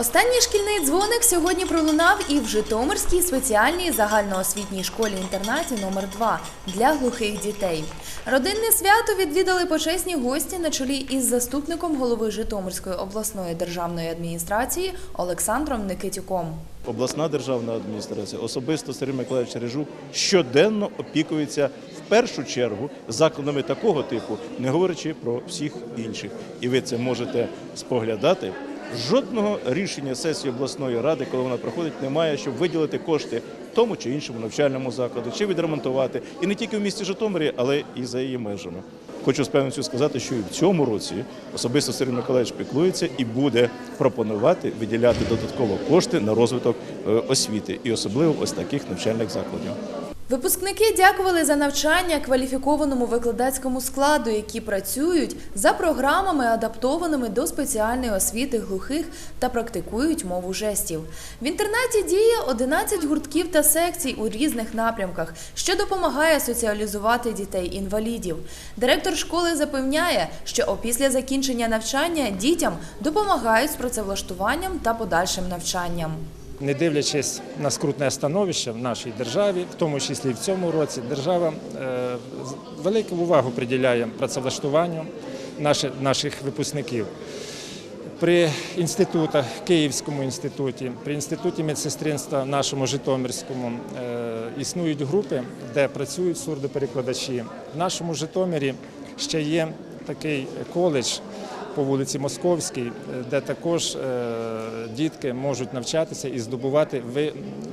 Останній шкільний дзвоник сьогодні пролунав і в Житомирській спеціальній загальноосвітній школі-інтернаті номер 2 для глухих дітей. Родинне свято відвідали почесні гості на чолі із заступником голови Житомирської обласної державної адміністрації Олександром Никитюком. Обласна державна адміністрація, особисто Сергій Миколаївич Режук, щоденно опікується в першу чергу закладами такого типу, не говорячи про всіх інших. І ви це можете споглядати. Жодного рішення сесії обласної ради, коли вона проходить, немає, щоб виділити кошти тому чи іншому навчальному закладу, чи відремонтувати. І не тільки в місті Житомирі, але і за її межами. Хочу з певністю сказати, що і в цьому році особисто Сергій Миколаївич піклується і буде пропонувати виділяти додатково кошти на розвиток е, освіти, і особливо ось таких навчальних закладів. Випускники дякували за навчання кваліфікованому викладацькому складу, які працюють за програмами, адаптованими до спеціальної освіти глухих та практикують мову жестів. В інтернаті діє 11 гуртків та секцій у різних напрямках, що допомагає соціалізувати дітей-інвалідів. Директор школи запевняє, що опісля закінчення навчання дітям допомагають з працевлаштуванням та подальшим навчанням. Не дивлячись на скрутне становище в нашій державі, в тому числі і в цьому році, держава е, велику увагу приділяє працевлаштуванню наших, випускників. При інститутах, Київському інституті, при інституті медсестринства нашому Житомирському е, існують групи, де працюють сурдоперекладачі. В нашому Житомирі ще є такий коледж по вулиці Московській, е, де також е, дітки можуть навчатися і здобувати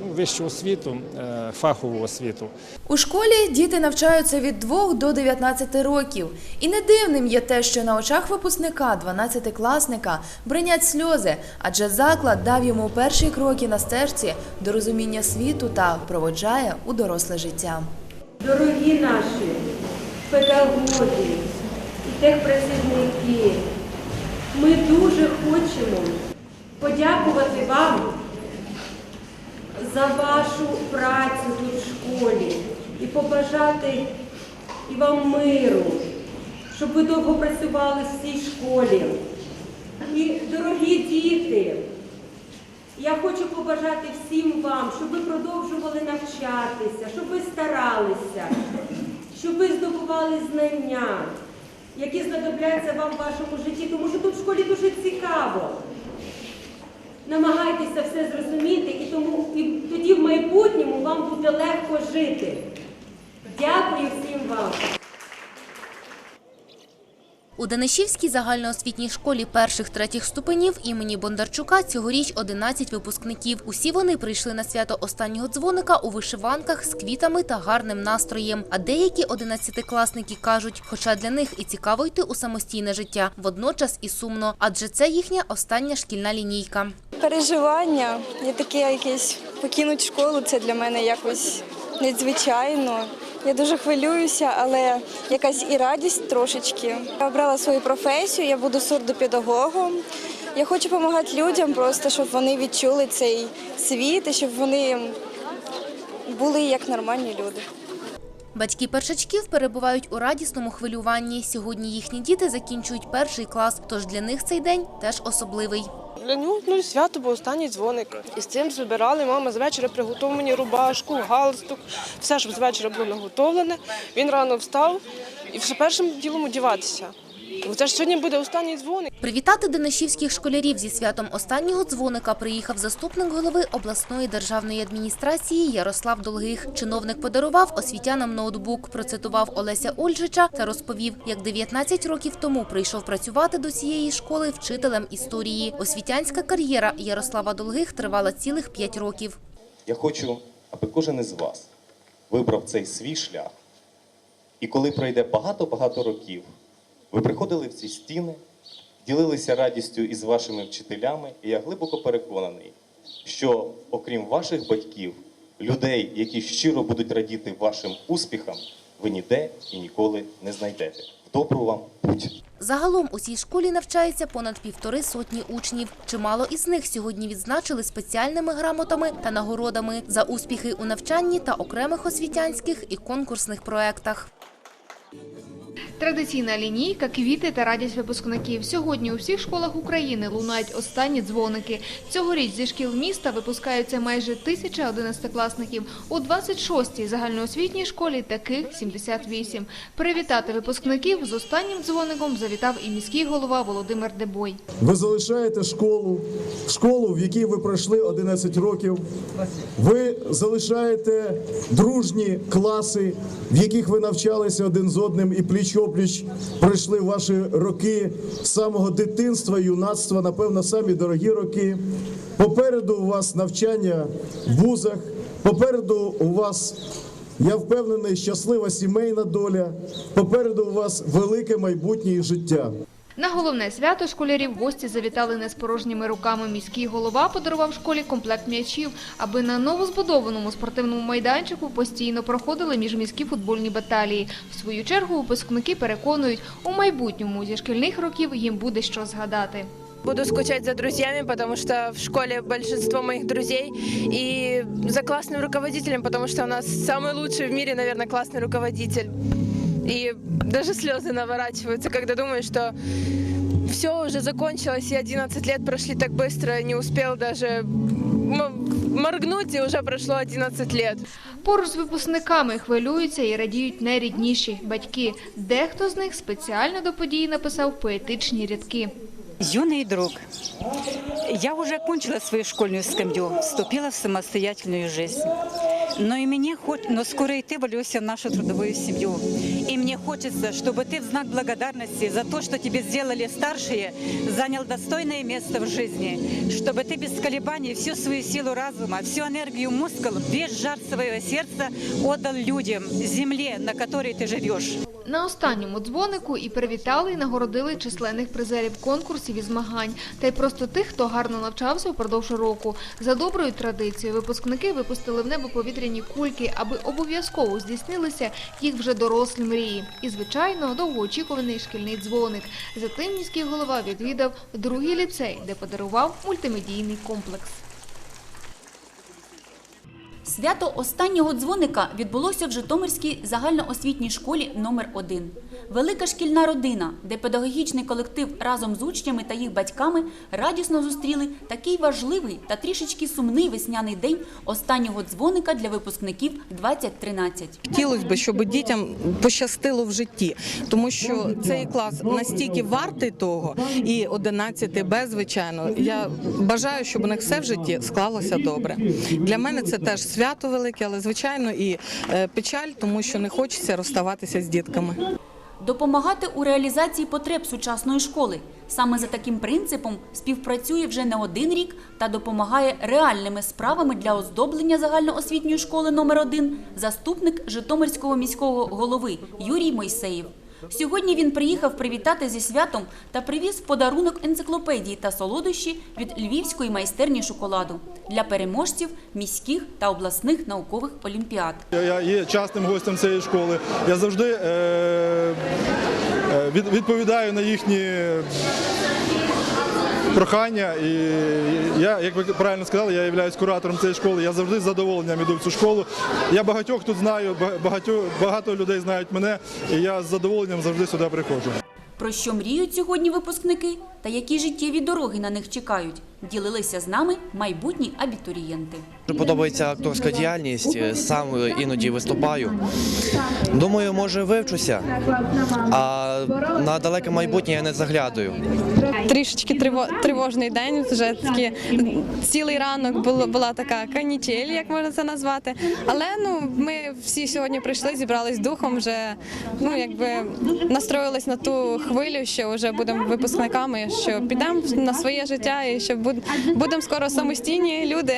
ну, вищу освіту, е, фахову освіту. У школі діти навчаються від 2 до 19 років. І не дивним є те, що на очах випускника 12-класника бринять сльози, адже заклад дав йому перші кроки на стежці до розуміння світу та проводжає у доросле життя. Дорогі наші педагоги і техпрацівники, ми дуже хочемо подякувати вам за вашу працю тут в школі і побажати і вам миру, щоб ви довго працювали в цій школі. І, дорогі діти, я хочу побажати всім вам, щоб ви продовжували навчатися, щоб ви старалися, щоб ви здобували знання, які знадобляться вам в вашому житті, тому що тут в школі дуже цікаво. Намагайтеся все зрозуміти, і тому і тоді в майбутньому вам буде легко жити. Дякую всім вам. У Данишівській загальноосвітній школі перших-третіх ступенів імені Бондарчука цьогоріч 11 випускників. Усі вони прийшли на свято останнього дзвоника у вишиванках з квітами та гарним настроєм. А деякі одинадцятикласники кажуть, хоча для них і цікаво йти у самостійне життя, водночас і сумно, адже це їхня остання шкільна лінійка. Переживання є таке якесь покинути школу. Це для мене якось незвичайно. Я дуже хвилююся, але якась і радість трошечки. Я обрала свою професію, я буду сурдопедагогом. Я хочу допомагати людям, просто щоб вони відчули цей світ і щоб вони були як нормальні люди. Батьки першачків перебувають у радісному хвилюванні. Сьогодні їхні діти закінчують перший клас, тож для них цей день теж особливий. Для нього ну, свято бо останній дзвоник. І з цим збирали мама з вечора приготовлені рубашку, галстук, все, щоб з вечора було наготовлене. Він рано встав і все першим ділом одягатися. Це ж сьогодні буде останній дзвоник. Привітати денишівських школярів зі святом останнього дзвоника приїхав заступник голови обласної державної адміністрації Ярослав Долгих. Чиновник подарував освітянам ноутбук, процитував Олеся Ольжича та розповів, як 19 років тому прийшов працювати до цієї школи вчителем історії. Освітянська кар'єра Ярослава Долгих тривала цілих 5 років. Я хочу, аби кожен із вас вибрав цей свій шлях. І коли пройде багато-багато років, ви приходили в ці стіни, ділилися радістю із вашими вчителями, і я глибоко переконаний, що окрім ваших батьків, людей, які щиро будуть радіти вашим успіхам, ви ніде і ніколи не знайдете. Добру вам путь! Загалом у цій школі навчається понад півтори сотні учнів. Чимало із них сьогодні відзначили спеціальними грамотами та нагородами за успіхи у навчанні та окремих освітянських і конкурсних проєктах. Традиційна лінійка, квіти та радість випускників. Сьогодні у всіх школах України лунають останні дзвоники. Цьогоріч зі шкіл міста випускаються майже тисяча одинадцятикласників. У 26-й загальноосвітній школі таких 78. Привітати випускників з останнім дзвоником завітав і міський голова Володимир Дебой. Ви залишаєте школу, школу, в якій ви пройшли 11 років. Ви залишаєте дружні класи, в яких ви навчалися один з одним і пліч-опліч пройшли ваші роки з самого дитинства, юнацтва, напевно, самі дорогі роки. Попереду у вас навчання в вузах, попереду у вас. Я впевнений, щаслива сімейна доля. Попереду у вас велике майбутнє і життя. На головне свято школярів гості завітали не з порожніми руками. Міський голова подарував школі комплект м'ячів, аби на новозбудованому спортивному майданчику постійно проходили міжміські футбольні баталії. В свою чергу випускники переконують, у майбутньому зі шкільних років їм буде що згадати. Буду скучать за друзьями, потому что в школе большинство моих друзей. И за классным руководителем, потому что у нас самый лучший в мире, наверное, классный руководитель. И даже слезы наворачиваются, когда думаешь, что все уже закончилось, и 11 лет прошли так быстро, не успел даже м- моргнуть, и уже прошло 11 лет. Поруч з випускниками хвилюються і радіють найрідніші – батьки. Дехто з них спеціально до події написав поетичні рядки. Юный друг, я уже окончила свою школьную скамью, вступила в самостоятельную жизнь. Но и мне хоть, но скоро и ты вольешься в нашу трудовую семью. И мне хочется, чтобы ты в знак благодарности за то, что тебе сделали старшие, занял достойное место в жизни. Чтобы ты без колебаний всю свою силу разума, всю энергию мускул, весь жар своего сердца отдал людям, земле, на которой ты живешь. На останньому дзвонику і привітали, і нагородили численних призерів конкурсів і змагань, та й просто тих, хто гарно навчався впродовж року. За доброю традицією випускники випустили в небо повітряні кульки, аби обов'язково здійснилися їх вже дорослі мрії. І, звичайно, довгоочікуваний шкільний дзвоник. Затим міський голова відвідав другий ліцей, де подарував мультимедійний комплекс. Свято останнього дзвоника відбулося в Житомирській загальноосвітній школі номер 1 Велика шкільна родина, де педагогічний колектив разом з учнями та їх батьками радісно зустріли такий важливий та трішечки сумний весняний день останнього дзвоника для випускників 2013. Хотілося б, щоб дітям пощастило в житті, тому що цей клас настільки вартий того, і 11 Б, звичайно. Я бажаю, щоб у них все в житті склалося добре. Для мене це теж свято велике, але звичайно і е, печаль, тому що не хочеться розставатися з дітками. Допомагати у реалізації потреб сучасної школи. Саме за таким принципом співпрацює вже не один рік та допомагає реальними справами для оздоблення загальноосвітньої школи номер 1 заступник Житомирського міського голови Юрій Мойсеєв. Сьогодні він приїхав привітати зі святом та привіз подарунок енциклопедії та солодощі від львівської майстерні шоколаду для переможців міських та обласних наукових олімпіад. Я є частим гостем цієї школи. Я завжди е, е, відповідаю на їхні прохання. І я, як ви правильно сказали, я є куратором цієї школи. Я завжди з задоволенням іду в цю школу. Я багатьох тут знаю, ба- багатьох, багато людей знають мене, і я з задоволенням завжди сюди приходжу. Про що мріють сьогодні випускники та які життєві дороги на них чекають, ділилися з нами майбутні абітурієнти. Подобається акторська діяльність, сам іноді виступаю. Думаю, може вивчуся, а на далеке майбутнє я не заглядаю. Трішечки триво- тривожний день. Вже такі цілий ранок було була така канітель, як можна це назвати. Але ну ми всі сьогодні прийшли, зібрались духом, вже ну якби настроїлись на ту хвилю, що вже будемо випускниками, що підемо на своє життя і що буд- будемо скоро самостійні люди.